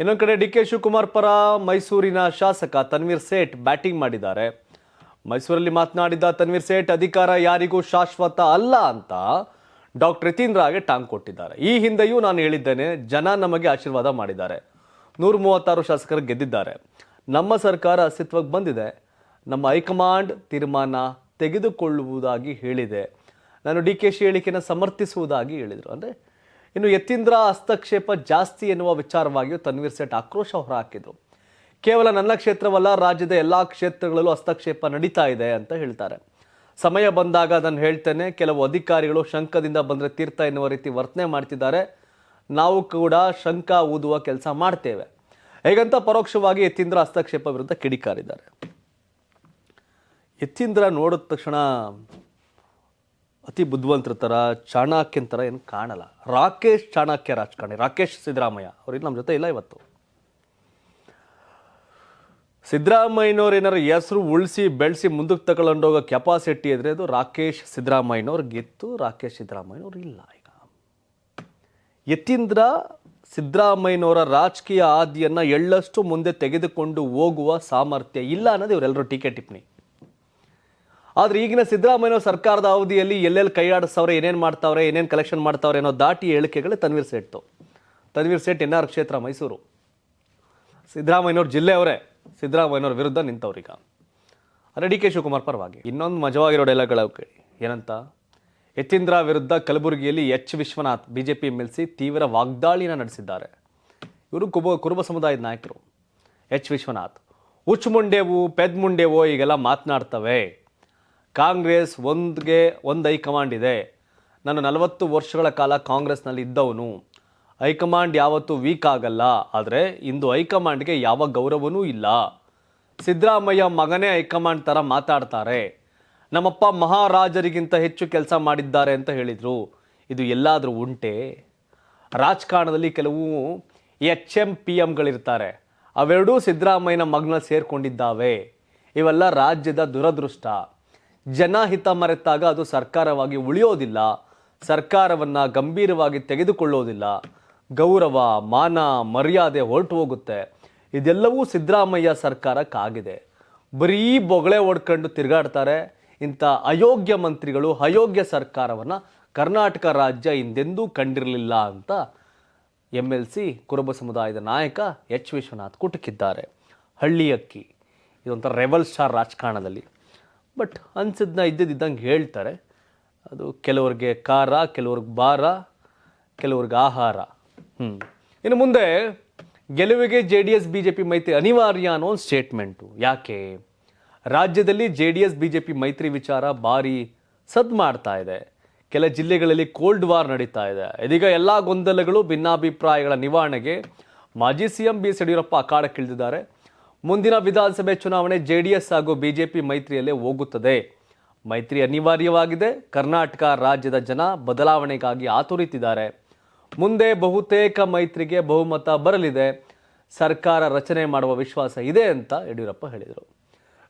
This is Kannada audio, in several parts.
ಇನ್ನೊಂದು ಕಡೆ ಡಿ ಕೆ ಶಿವಕುಮಾರ್ ಪರ ಮೈಸೂರಿನ ಶಾಸಕ ತನ್ವೀರ್ ಸೇಠ್ ಬ್ಯಾಟಿಂಗ್ ಮಾಡಿದ್ದಾರೆ. ಮೈಸೂರಲ್ಲಿ ಮಾತನಾಡಿದ ತನ್ವೀರ್ ಸೇಠ್, ಅಧಿಕಾರ ಯಾರಿಗೂ ಶಾಶ್ವತ ಅಲ್ಲ ಅಂತ ಡಾಕ್ಟರ್ ಯತೀಂದ್ರಗೆ ಟಾಂಗ್ ಕೊಟ್ಟಿದ್ದಾರೆ. ಈ ಹಿಂದೆಯೂ ನಾನು ಹೇಳಿದ್ದೇನೆ, ಜನ ನಮಗೆ ಆಶೀರ್ವಾದ ಮಾಡಿದ್ದಾರೆ. ನೂರ ಮೂವತ್ತಾರು ಶಾಸಕರು ಗೆದ್ದಿದ್ದಾರೆ. ನಮ್ಮ ಸರ್ಕಾರ ಅಸ್ತಿತ್ವಕ್ಕೆ ಬಂದಿದೆ. ನಮ್ಮ ಹೈಕಮಾಂಡ್ ತೀರ್ಮಾನ ತೆಗೆದುಕೊಳ್ಳುವುದಾಗಿ ಹೇಳಿದೆ. ನಾನು ಡಿ ಕೆ ಶಿ ಹೇಳಿಕೆಯನ್ನು ಸಮರ್ಥಿಸುವುದಾಗಿ ಹೇಳಿದರು. ಅಂದರೆ ಇನ್ನು ಯತೀಂದ್ರ ಹಸ್ತಕ್ಷೇಪ ಜಾಸ್ತಿ ಎನ್ನುವ ವಿಚಾರವಾಗಿಯೂ ತನ್ವೀರ್ ಸೇಠ್ ಆಕ್ರೋಶ ಹೊರಹಾಕಿದರು. ಕೇವಲ ನನ್ನ ಕ್ಷೇತ್ರವಲ್ಲ, ರಾಜ್ಯದ ಎಲ್ಲ ಕ್ಷೇತ್ರಗಳಲ್ಲೂ ಹಸ್ತಕ್ಷೇಪ ನಡೀತಾ ಇದೆ ಅಂತ ಹೇಳ್ತಾರೆ. ಸಮಯ ಬಂದಾಗ ನಾನು ಹೇಳ್ತೇನೆ, ಕೆಲವು ಅಧಿಕಾರಿಗಳು ಶಂಕದಿಂದ ಬಂದರೆ ತೀರ್ಥ ಎನ್ನುವ ರೀತಿ ವರ್ತನೆ ಮಾಡ್ತಿದ್ದಾರೆ. ನಾವು ಕೂಡ ಶಂಕ ಊದುವ ಕೆಲಸ ಮಾಡ್ತೇವೆ. ಹೇಗಂತ ಪರೋಕ್ಷವಾಗಿ ಯತೀಂದ್ರ ಹಸ್ತಕ್ಷೇಪ ವಿರುದ್ಧ ಕಿಡಿಕಾರಿದ್ದಾರೆ. ಯತೀಂದ್ರ ನೋಡಿದ ತಕ್ಷಣ ಅತಿ ಬುದ್ಧಿವಂತರ ಥರ ಚಾಣಾಕ್ಯನ ಥರ ಏನು ಕಾಣಲ್ಲ. ರಾಕೇಶ್ ಚಾಣಾಕ್ಯ ರಾಜಕಾರಣಿ, ರಾಕೇಶ್ ಸಿದ್ದರಾಮಯ್ಯ. ಅವ್ರಿಗೆ ನಮ್ಮ ಜೊತೆ ಇಲ್ಲ ಇವತ್ತು. ಸಿದ್ದರಾಮಯ್ಯನವ್ರು ಏನಾರು ಹೆಸರು ಉಳಿಸಿ, ಬೆಳೆಸಿ ಮುಂದಕ್ಕೆ ತಗೊಂಡೋಗೋ ಕೆಪಾಸಿಟಿ ಇದ್ರೆ ಅದು ರಾಕೇಶ್ ಸಿದ್ದರಾಮಯ್ಯನವ್ರು ಗೆತ್ತು, ರಾಕೇಶ್ ಸಿದ್ದರಾಮಯ್ಯನವ್ರು ಇಲ್ಲ ಈಗ. ಯತೀಂದ್ರ ಸಿದ್ದರಾಮಯ್ಯನವರ ರಾಜಕೀಯ ಆದಿಯನ್ನು ಎಳ್ಳಷ್ಟು ಮುಂದೆ ತೆಗೆದುಕೊಂಡು ಹೋಗುವ ಸಾಮರ್ಥ್ಯ ಇಲ್ಲ ಅನ್ನೋದು ಇವರೆಲ್ಲರೂ ಟೀಕೆ ಟಿಪ್ಪಣಿ. ಆದ್ರೆ ಈಗಿನ ಸಿದ್ದರಾಮಯ್ಯ ಸರ್ಕಾರದ ಅವಧಿಯಲ್ಲಿ ಎಲ್ಲೆಲ್ಲಿ ಕೈಯಾಡಿಸವ್ರೆ ಏನೇನು ಮಾಡ್ತಾವ್ರೆ, ಏನೇನು ಕಲೆಕ್ಷನ್ ಮಾಡ್ತಾವ್ರೆ ಅನ್ನೋ ದಾಟಿ ಹೇಳಿಕೆಗಳೇ ತನ್ವೀರ್ ಸೇಠ್ತು ತನ್ವೀರ್ ಸೇಠ್ ಎನ್ ಆರ್ ಕ್ಷೇತ್ರ, ಮೈಸೂರು. ಸಿದ್ದರಾಮಯ್ಯನವ್ರ ಜಿಲ್ಲೆಯವರೇ ಸಿದ್ದರಾಮಯ್ಯನವ್ರ ವಿರುದ್ಧ ನಿಂತವ್ರೀಗ ಅರೆ ಡಿ ಕೆ ಶಿವಕುಮಾರ್ ಪರವಾಗಿ. ಇನ್ನೊಂದು ಮಜವಾಗಿರೋ ಡೈಲಾಗ್ಗಳು ಕೇಳಿ ಏನಂತ? ಯತೀಂದ್ರ ವಿರುದ್ಧ ಕಲಬುರಗಿಯಲ್ಲಿ H Vishwanath BJP M L C ತೀವ್ರ ವಾಗ್ದಾಳಿನ ನಡೆಸಿದ್ದಾರೆ. ಇವರು ಕುಬ ಕುರುಬ ಸಮುದಾಯದ ನಾಯಕರು. ಎಚ್ ವಿಶ್ವನಾಥ್. ಹುಚ್ಚು ಮುಂಡೆವು ಪೆದ್ ಮುಂಡೆವೋ ಈಗೆಲ್ಲ ಮಾತನಾಡ್ತವೆ. ಕಾಂಗ್ರೆಸ್ ಒಂದ್ಗೆ ಒಂದು ಹೈಕಮಾಂಡ್ ಇದೆ. ನಾನು ನಲವತ್ತು ವರ್ಷಗಳ ಕಾಲ ಕಾಂಗ್ರೆಸ್ನಲ್ಲಿ ಇದ್ದವನು. ಹೈಕಮಾಂಡ್ ಯಾವತ್ತೂ ವೀಕ್ ಆಗಲ್ಲ. ಆದರೆ ಇಂದು ಹೈಕಮಾಂಡ್ಗೆ ಯಾವ ಗೌರವನೂ ಇಲ್ಲ. ಸಿದ್ದರಾಮಯ್ಯ ಮಗನೇ ಹೈಕಮಾಂಡ್ ಥರ ಮಾತಾಡ್ತಾರೆ. ನಮ್ಮಪ್ಪ ಮಹಾರಾಜರಿಗಿಂತ ಹೆಚ್ಚು ಕೆಲಸ ಮಾಡಿದ್ದಾರೆ ಅಂತ ಹೇಳಿದರು. ಇದು ಎಲ್ಲಾದರೂ ಉಂಟೆ? ರಾಜಕಾರಣದಲ್ಲಿ ಕೆಲವು ಎಚ್ ಎಂ ಪಿ ಎಮ್ಗಳಿರ್ತಾರೆ ಅವೆರಡೂ ಸಿದ್ದರಾಮಯ್ಯನ ಮಗನ ಸೇರಿಕೊಂಡಿದ್ದಾವೆ. ಇವೆಲ್ಲ ರಾಜ್ಯದ ದುರದೃಷ್ಟ. ಜನಹಿತ ಮರೆತಾಗ ಅದು ಸರ್ಕಾರವಾಗಿ ಉಳಿಯೋದಿಲ್ಲ, ಸರ್ಕಾರವನ್ನು ಗಂಭೀರವಾಗಿ ತೆಗೆದುಕೊಳ್ಳೋದಿಲ್ಲ. ಗೌರವ, ಮಾನ, ಮರ್ಯಾದೆ ಹೊರಟು ಹೋಗುತ್ತೆ ಇದೆಲ್ಲವೂ ಸಿದ್ದರಾಮಯ್ಯ ಸರ್ಕಾರಕ್ಕಾಗಿದೆ. ಬರೀ ಬೊಗಳೆ ಓಡ್ಕೊಂಡು ತಿರುಗಾಡ್ತಾರೆ. ಇಂಥ ಅಯೋಗ್ಯ ಮಂತ್ರಿಗಳು ಅಯೋಗ್ಯ ಸರ್ಕಾರವನ್ನು ಕರ್ನಾಟಕ ರಾಜ್ಯ ಹಿಂದೆಂದೂ ಕಂಡಿರಲಿಲ್ಲ ಅಂತ ಎಂ ಎಲ್ ಸಿ ಕುರುಬ ಸಮುದಾಯದ ನಾಯಕ ಎಚ್ ವಿಶ್ವನಾಥ್ ಕುಟುಕಿದ್ದಾರೆ. ಹಳ್ಳಿ ಅಕ್ಕಿ ಇದೊಂಥರ ರೆವಲ್ ಸ್ಟಾರ್ ರಾಜಕಾರಣದಲ್ಲಿ. ಬಟ್ ಅನ್ಸಿದ್ನ ಇದ್ದಿದ್ದಂಗೆ ಹೇಳ್ತಾರೆ. ಅದು ಕೆಲವ್ರಿಗೆ ಖಾರ, ಕೆಲವ್ರಿಗೆ ಭಾರ, ಕೆಲವ್ರಿಗೆ ಆಹಾರ. ಹ್ಞೂ ಇನ್ನು ಮುಂದೆ, ಗೆಲುವಿಗೆ J D S B J P ಮೈತ್ರಿ ಅನಿವಾರ್ಯ ಅನ್ನೋ ಒಂದು ಸ್ಟೇಟ್ಮೆಂಟು ಯಾಕೆ? ರಾಜ್ಯದಲ್ಲಿ J D S B J P ಮೈತ್ರಿ ವಿಚಾರ ಭಾರಿ ಸದ್ ಮಾಡ್ತಾ ಇದೆ. ಕೆಲ ಜಿಲ್ಲೆಗಳಲ್ಲಿ ಕೋಲ್ಡ್ ವಾರ್ ನಡೀತಾ ಇದೆ. ಇದೀಗ ಎಲ್ಲ ಗೊಂದಲಗಳು, ಭಿನ್ನಾಭಿಪ್ರಾಯಗಳ ನಿವಾರಣೆಗೆ ಮಾಜಿ C M B S Yediyurappa ಅಖಾಡಕ್ಕಿಳಿದಿದ್ದಾರೆ. ಮುಂದಿನ ವಿಧಾನಸಭೆ ಚುನಾವಣೆ ಜೆ ಡಿ ಎಸ್ ಹಾಗೂ ಬಿಜೆಪಿ ಮೈತ್ರಿಯಲ್ಲೇ ಹೋಗುತ್ತದೆ. ಮೈತ್ರಿ ಅನಿವಾರ್ಯವಾಗಿದೆ. ಕರ್ನಾಟಕ ರಾಜ್ಯದ ಜನ ಬದಲಾವಣೆಗಾಗಿ ಆತುರಿತಿದ್ದಾರೆ. ಮುಂದೆ ಬಹುತೇಕ ಮೈತ್ರಿಗೆ ಬಹುಮತ ಬರಲಿದೆ. ಸರ್ಕಾರ ರಚನೆ ಮಾಡುವ ವಿಶ್ವಾಸ ಇದೆ ಅಂತ ಯಡಿಯೂರಪ್ಪ ಹೇಳಿದರು.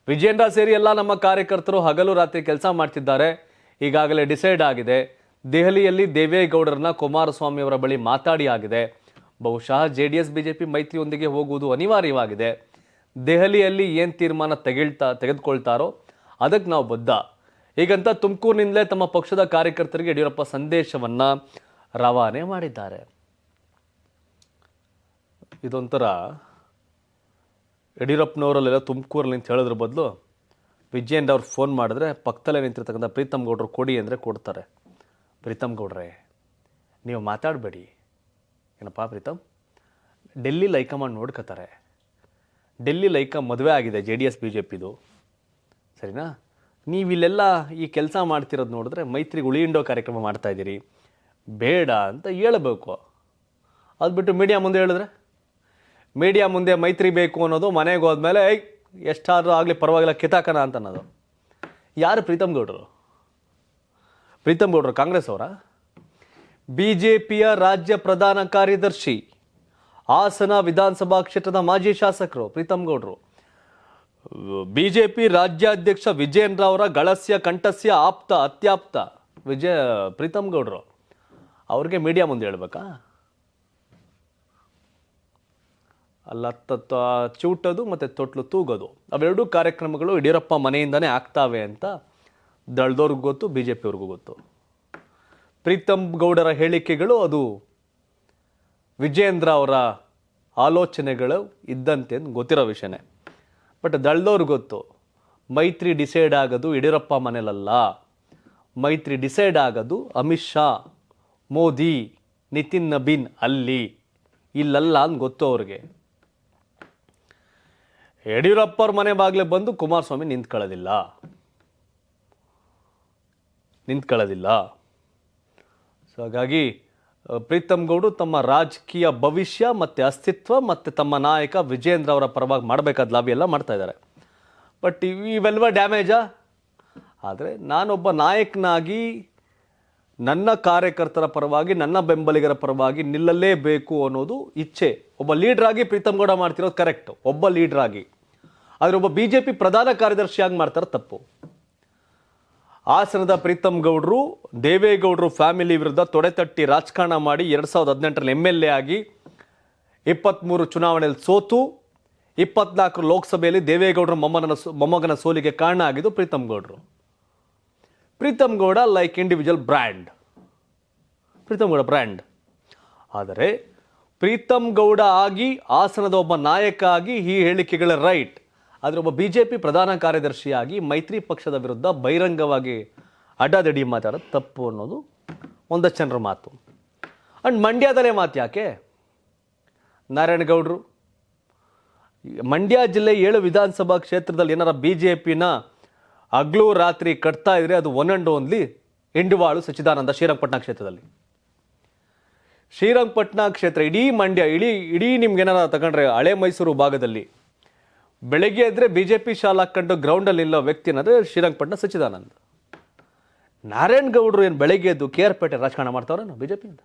ವಿಜೇಂದ್ರ ಸೇರಿ ಎಲ್ಲ ನಮ್ಮ ಕಾರ್ಯಕರ್ತರು ಹಗಲು ರಾತ್ರಿ ಕೆಲಸ ಮಾಡ್ತಿದ್ದಾರೆ. ಈಗಾಗಲೇ ಡಿಸೈಡ್ ಆಗಿದೆ. ದೆಹಲಿಯಲ್ಲಿ ದೇವೇಗೌಡರನ್ನ ಕುಮಾರಸ್ವಾಮಿ ಅವರ ಬಳಿ ಮಾತಾಡಿ ಆಗಿದೆ. ಬಹುಶಃ ಜೆ ಡಿ ಎಸ್ ಬಿಜೆಪಿ ಮೈತ್ರಿಯೊಂದಿಗೆ ಹೋಗುವುದು ಅನಿವಾರ್ಯವಾಗಿದೆ. ದೆಹಲಿಯಲ್ಲಿ ಏನು ತೀರ್ಮಾನ ತೆಗೆಳ್ತಾ, ತೆಗೆದುಕೊಳ್ತಾರೋ ಅದಕ್ಕೆ ನಾವು ಬದ್ಧ. ಹೀಗಂತ ತುಮಕೂರಿನಿಂದಲೇ ತಮ್ಮ ಪಕ್ಷದ ಕಾರ್ಯಕರ್ತರಿಗೆ ಯಡಿಯೂರಪ್ಪ ಸಂದೇಶವನ್ನು ರವಾನೆ ಮಾಡಿದ್ದಾರೆ. ಇದೊಂಥರ ಯಡಿಯೂರಪ್ಪನವರಲ್ಲೆಲ್ಲ ತುಮಕೂರಲ್ಲಿ ನಿಂತು ಹೇಳಿದ್ರ ಬದಲು ವಿಜಯೇಂದ್ರ ಅವ್ರು ಫೋನ್ ಮಾಡಿದ್ರೆ ಪಕ್ಕದಲ್ಲೇ ನಿಂತಿರ್ತಕ್ಕಂಥ ಪ್ರೀತಮ್ ಗೌಡ್ರು ಕೊಡಿ ಅಂದರೆ ಕೊಡ್ತಾರೆ. ಪ್ರೀತಮ್ ಗೌಡ್ರೆ, ನೀವು ಮಾತಾಡಬೇಡಿ. ಏನಪ್ಪ ಪ್ರೀತಮ್? ಡೆಲ್ಲಿ ಹೈಕಮಾಂಡ್ ನೋಡ್ಕೋತಾರೆ. ಡೆಲ್ಲಿ ಲೈಕ ಮದುವೆ ಆಗಿದೆ J D S, B J ಪಿದು. ಸರಿನಾ? ನೀವಿಲ್ಲೆಲ್ಲ ಈ ಕೆಲಸ ಮಾಡ್ತಿರೋದು ನೋಡಿದ್ರೆ ಮೈತ್ರಿಗೆ ಉಳಿಯಿಂಡೋ ಕಾರ್ಯಕ್ರಮ ಮಾಡ್ತಾ ಇದ್ದೀರಿ. ಬೇಡ ಅಂತ ಹೇಳಬೇಕು. ಅದು ಬಿಟ್ಟು ಮೀಡಿಯಾ ಮುಂದೆ ಹೇಳಿದ್ರೆ? ಮೀಡಿಯಾ ಮುಂದೆ ಮೈತ್ರಿ ಬೇಕು ಅನ್ನೋದು ಮನೆಗೆ ಹೋದ್ಮೇಲೆ ಐ ಎಷ್ಟಾದರೂ ಆಗಲಿ, ಪರವಾಗಿಲ್ಲ, ಕಿತಾಕನ ಅಂತ ಅನ್ನೋದು ಯಾರು ಪ್ರೀತಮ್ ಗೌಡರು? ಪ್ರೀತಮ್ ಗೌಡರು ಕಾಂಗ್ರೆಸ್ ಅವರ? ಬಿ ಜೆ ಪಿಯ ರಾಜ್ಯ ಪ್ರಧಾನ ಕಾರ್ಯದರ್ಶಿ. ಹಾಸನ ವಿಧಾನಸಭಾ ಕ್ಷೇತ್ರದ ಮಾಜಿ ಶಾಸಕರು ಪ್ರೀತಮ್ ಗೌಡರು. ಬಿಜೆಪಿ ರಾಜ್ಯಾಧ್ಯಕ್ಷ ವಿಜಯನ್ ರಾವ್ರ ಗಳಸ್ಯ ಕಂಠಸ್ಯ ಆಪ್ತ ಅತ್ಯಾಪ್ತ ವಿಜಯ ಪ್ರೀತಮ್ ಗೌಡರು. ಅವ್ರಿಗೆ ಮೀಡಿಯಾ ಮುಂದೆ ಹೇಳ್ಬೇಕಾ? ಅಲ್ಲ ತತ್ ಚೂಟೋದು ಮತ್ತು ತೊಟ್ಲು ತೂಗೋದು. ಅವೆರಡೂ ಕಾರ್ಯಕ್ರಮಗಳು ಯಡಿಯೂರಪ್ಪ ಮನೆಯಿಂದನೇ ಆಗ್ತಾವೆ ಅಂತ ದಳದವ್ರಿಗೂ ಗೊತ್ತು ಬಿ ಜೆ ಪಿಯವ್ರಿಗೂ ಗೊತ್ತು. ಪ್ರೀತಮ್ ಗೌಡರ ಹೇಳಿಕೆಗಳು ಅದು ವಿಜಯೇಂದ್ರ ಅವರ ಆಲೋಚನೆಗಳು ಇದ್ದಂತೆ ಗೊತ್ತಿರೋ ವಿಷಯನೇ. ಬಟ್ ದಳ್ದವ್ರಿಗೆ ಗೊತ್ತು, ಮೈತ್ರಿ ಡಿಸೈಡ್ ಆಗೋದು ಯಡಿಯೂರಪ್ಪ ಮನೇಲಲ್ಲ ಮೈತ್ರಿ ಡಿಸೈಡ್ ಆಗೋದು ಅಮಿತ್ ಶಾ, ಮೋದಿ, ನಿತಿನ್ ನಬೀನ್ ಅಲ್ಲಿ. ಇಲ್ಲಲ್ಲ ಅಂತ ಗೊತ್ತು ಅವ್ರಿಗೆ. ಯಡಿಯೂರಪ್ಪವ್ರ ಮನೆ ಬಾಗಿಲೆ ಬಂದು ಕುಮಾರಸ್ವಾಮಿ ನಿಂತ್ಕೊಳ್ಳೋದಿಲ್ಲ. ನಿಂತ್ಕೊಳ್ಳೋದಿಲ್ಲ. ಸೊ ಹಾಗಾಗಿ ಪ್ರೀತಮ್ ಗೌಡ್ರು ತಮ್ಮ ರಾಜಕೀಯ ಭವಿಷ್ಯ ಮತ್ತು ಅಸ್ತಿತ್ವ ಮತ್ತು ತಮ್ಮ ನಾಯಕ ವಿಜೇಂದ್ರ ಅವರ ಪರವಾಗಿ ಮಾಡಬೇಕಾದ ಲಾಬಿ ಎಲ್ಲ ಮಾಡ್ತಾ ಇದ್ದಾರೆ. ಬಟ್ ಇವೆಲ್ವ ಡ್ಯಾಮೇಜಾ ಆದರೆ ನಾನೊಬ್ಬ ನಾಯಕನಾಗಿ ನನ್ನ ಕಾರ್ಯಕರ್ತರ ಪರವಾಗಿ, ನನ್ನ ಬೆಂಬಲಿಗರ ಪರವಾಗಿ ನಿಲ್ಲಲೇಬೇಕು ಅನ್ನೋದು ಇಚ್ಛೆ. ಒಬ್ಬ ಲೀಡ್ರಾಗಿ ಪ್ರೀತಮ್ ಗೌಡ ಮಾಡ್ತಿರೋದು ಕರೆಕ್ಟ್ ಒಬ್ಬ ಲೀಡ್ರಾಗಿ ಆದರೆ ಒಬ್ಬ ಬಿ ಜೆ ಪಿ ಪ್ರಧಾನ ಕಾರ್ಯದರ್ಶಿಯಾಗಿ ಮಾಡ್ತಾರೆ ತಪ್ಪು. ಹಾಸನದ ಪ್ರೀತಮ್ ಗೌಡ್ರು, ದೇವೇಗೌಡರು ಫ್ಯಾಮಿಲಿ ವಿರುದ್ಧ ತೊಡೆತಟ್ಟಿ ರಾಜಕಾರಣ ಮಾಡಿ ಎರಡು ಸಾವಿರದ ಹದಿನೆಂಟರಲ್ಲಿ ಎಂ ಎಲ್ ಎ ಆಗಿ ಇಪ್ಪತ್ತ್ಮೂರು ಚುನಾವಣೆಯಲ್ಲಿ ಸೋತು, ಇಪ್ಪತ್ನಾಲ್ಕು ಲೋಕಸಭೆಯಲ್ಲಿ ದೇವೇಗೌಡರು ಮೊಮ್ಮಗನ ಮೊಮ್ಮಗನ ಸೋಲಿಗೆ ಕಾರಣ ಆಗಿದ್ದು ಪ್ರೀತಮ್ ಗೌಡ್ರು. Preetham Gowda like individual brand Preetham Gowda brand ಆದರೆ ಪ್ರೀತಮ್ ಗೌಡ ಆಗಿ ಹಾಸನದ ಒಬ್ಬ ನಾಯಕ ಆಗಿ ಈ ಹೇಳಿಕೆಗಳ ರೈಟ್ ಆದರೆ ಒಬ್ಬ ಬಿ ಜೆ ಪಿ ಪ್ರಧಾನ ಕಾರ್ಯದರ್ಶಿಯಾಗಿ ಮೈತ್ರಿ ಪಕ್ಷದ ವಿರುದ್ಧ ಬಹಿರಂಗವಾಗಿ ಅಡ್ಡಾದಡಿ ಮಾತಾಡೋದು ತಪ್ಪು ಅನ್ನೋದು ಒಂದಷ್ಟು ಜನರ ಮಾತು. ಅಂಡ್ ಮಂಡ್ಯದಲ್ಲೇ ಮಾತು ಯಾಕೆ? ನಾರಾಯಣಗೌಡರು, ಮಂಡ್ಯ ಜಿಲ್ಲೆ ಏಳು ವಿಧಾನಸಭಾ ಕ್ಷೇತ್ರದಲ್ಲಿ ಏನಾರ ಬಿ ಜೆ ಪಿನ ಹಗ್ಲು ರಾತ್ರಿ ಕಟ್ತಾ ಇದ್ರೆ ಅದು ಒನ್ ಅಂಡ್ ಓನ್ಲಿ ಎಂಡುವಾಳು ಸಚ್ಚಿದಾನಂದ ಶ್ರೀರಂಗಪಟ್ಟಣ ಕ್ಷೇತ್ರದಲ್ಲಿ. ಶ್ರೀರಂಗಪಟ್ಟಣ ಕ್ಷೇತ್ರ, ಇಡೀ ಮಂಡ್ಯ, ಇಡೀ ಇಡೀ ನಿಮ್ಗೆ ಏನಾರ ತಗೊಂಡ್ರೆ ಹಳೆ ಮೈಸೂರು ಭಾಗದಲ್ಲಿ ಬೆಳಗ್ಗೆ ಎದ್ರೆ ಬಿ ಜೆ ಪಿ ಶಾಲಾ ಕಂಡು ಗ್ರೌಂಡಲ್ಲಿ ಇಲ್ಲೋ ವ್ಯಕ್ತಿ ಅನ್ನೋದು ಶ್ರೀರಂಗಪಟ್ಟಣ ಸಚ್ಚಿದಾನಂದ್. ನಾರಾಯಣ್ ಗೌಡರು ಏನು ಬೆಳಗ್ಗೆ ಎದ್ದು ಕೆ ಆರ್ ಪೇಟೆ ರಾಜಕಾರಣ ಮಾಡ್ತಾವ್ರೇನು ಪಿಯಿಂದ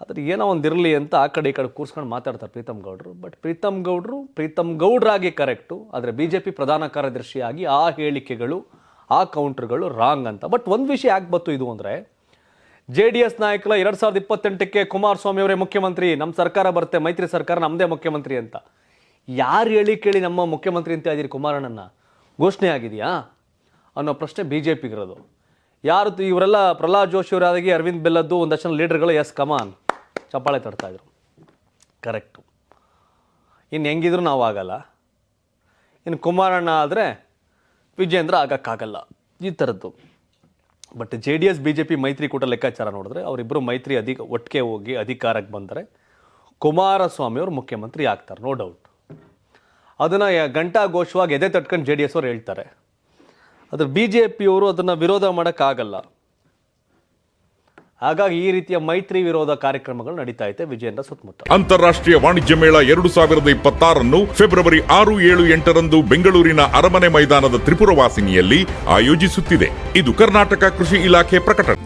ಆದ್ರೆ ಏನೋ ಒಂದು ಇರಲಿ ಅಂತ ಆ ಕಡೆ ಈ ಕಡೆ ಕೂರ್ಸ್ಕೊಂಡು ಮಾತಾಡ್ತಾರೆ ಪ್ರೀತಮ್ ಗೌಡ್ರು. ಬಟ್ ಪ್ರೀತಮ್ ಗೌಡ್ರು, ಪ್ರೀತಮ್ ಗೌಡ್ರಾಗಿ ಕರೆಕ್ಟು ಆದರೆ ಬಿ ಜೆ ಪಿ ಪ್ರಧಾನ ಕಾರ್ಯದರ್ಶಿಯಾಗಿ ಆ ಹೇಳಿಕೆಗಳು, ಆ ಕೌಂಟ್ರ್ಗಳು ರಾಂಗ್ ಅಂತ. ಬಟ್ ಒಂದು ವಿಷಯ ಯಾಕೆ ಬಂತು ಇದು ಅಂದರೆ ಜೆ ಡಿ ಎಸ್ ನಾಯಕರ ಎರಡ್ ಸಾವಿರದ ಇಪ್ಪತ್ತೆಂಟಕ್ಕೆ ಕುಮಾರಸ್ವಾಮಿ ಅವರೇ ಮುಖ್ಯಮಂತ್ರಿ. ನಮ್ಮ ಸರ್ಕಾರ ಬರುತ್ತೆ, ಮೈತ್ರಿ ಸರ್ಕಾರ ನಮ್ಮದೇ ಮುಖ್ಯಮಂತ್ರಿ ಅಂತ. ಯಾರು ಹೇಳಿ ಕೇಳಿ ನಮ್ಮ ಮುಖ್ಯಮಂತ್ರಿ ಅಂತ ಇದ್ದೀರಿ ಕುಮಾರಣ್ಣನ ಘೋಷಣೆ ಆಗಿದೆಯಾ? ಅನ್ನೋ ಪ್ರಶ್ನೆ ಬಿ ಜೆ ಪಿಗಿರೋದು ಯಾರು ಇವರೆಲ್ಲ ಪ್ರಹ್ಲಾದ್ ಜೋಶಿ ಅವರಾಗಿ ಅರವಿಂದ್ ಬೆಲ್ಲದ್ದು ಒಂದಷ್ಟು ಲೀಡರ್ಗಳು, ಎಸ್ ಕಮಾನ್ ಚಪ್ಪಾಳೆ ತಡ್ತಾ ಇದ್ರು. ಕರೆಕ್ಟು. ಇನ್ನು ಹೆಂಗಿದ್ರು ನಾವು ಆಗಲ್ಲ. ಇನ್ನು ಕುಮಾರಣ್ಣ ಆದರೆ ವಿಜೇಂದ್ರ ಆಗೋಕ್ಕಾಗಲ್ಲ. ಈ ಥರದ್ದು but J D S B J P ಮೈತ್ರಿಕೂಟ ಲೆಕ್ಕಾಚಾರ ನೋಡಿದ್ರೆ ಅವರಿಬ್ಬರು ಮೈತ್ರಿ ಅಧಿಕ, ಒಟ್ಟಿಗೆ ಹೋಗಿ ಅಧಿಕಾರಕ್ಕೆ ಬಂದರೆ ಕುಮಾರಸ್ವಾಮಿ ಅವರು ಮುಖ್ಯಮಂತ್ರಿ ಆಗ್ತಾರೆ ನೋ ಡೌಟ್ ಅದನ್ನು ಗಂಟಾ ಘೋಷವಾಗಿ ಎದೆ ತಟ್ಕೊಂಡು ಜೆ ಡಿ ಎಸ್ ಅವ್ರು ಹೇಳ್ತಾರೆ. ಆದರೆ ಬಿ ಜೆ ಪಿಯವರು ಅದನ್ನು ವಿರೋಧ ಮಾಡೋಕ್ಕಾಗಲ್ಲ. ಹಾಗಾಗಿ ಈ ರೀತಿಯ ಮೈತ್ರಿ ವಿರೋಧ ಕಾರ್ಯಕ್ರಮಗಳು ನಡೀತಾ ಇದೆ. ವಿಜಯೇಂದ್ರ ಸುತ್ತಮುತ್ತ. ಅಂತಾರಾಷ್ಟ್ರೀಯ ವಾಣಿಜ್ಯ ಮೇಳ ಎರಡು ಸಾವಿರದ ಇಪ್ಪತ್ತಾರನ್ನು ಫೆಬ್ರವರಿ ಆರು, ಏಳು, ಎಂಟರಂದು ಬೆಂಗಳೂರಿನ ಅರಮನೆ ಮೈದಾನದ ತ್ರಿಪುರವಾಸಿನಿಯಲ್ಲಿ ಆಯೋಜಿಸುತ್ತಿದೆ. ಇದು ಕರ್ನಾಟಕ ಕೃಷಿ ಇಲಾಖೆ ಪ್ರಕಟಣೆ.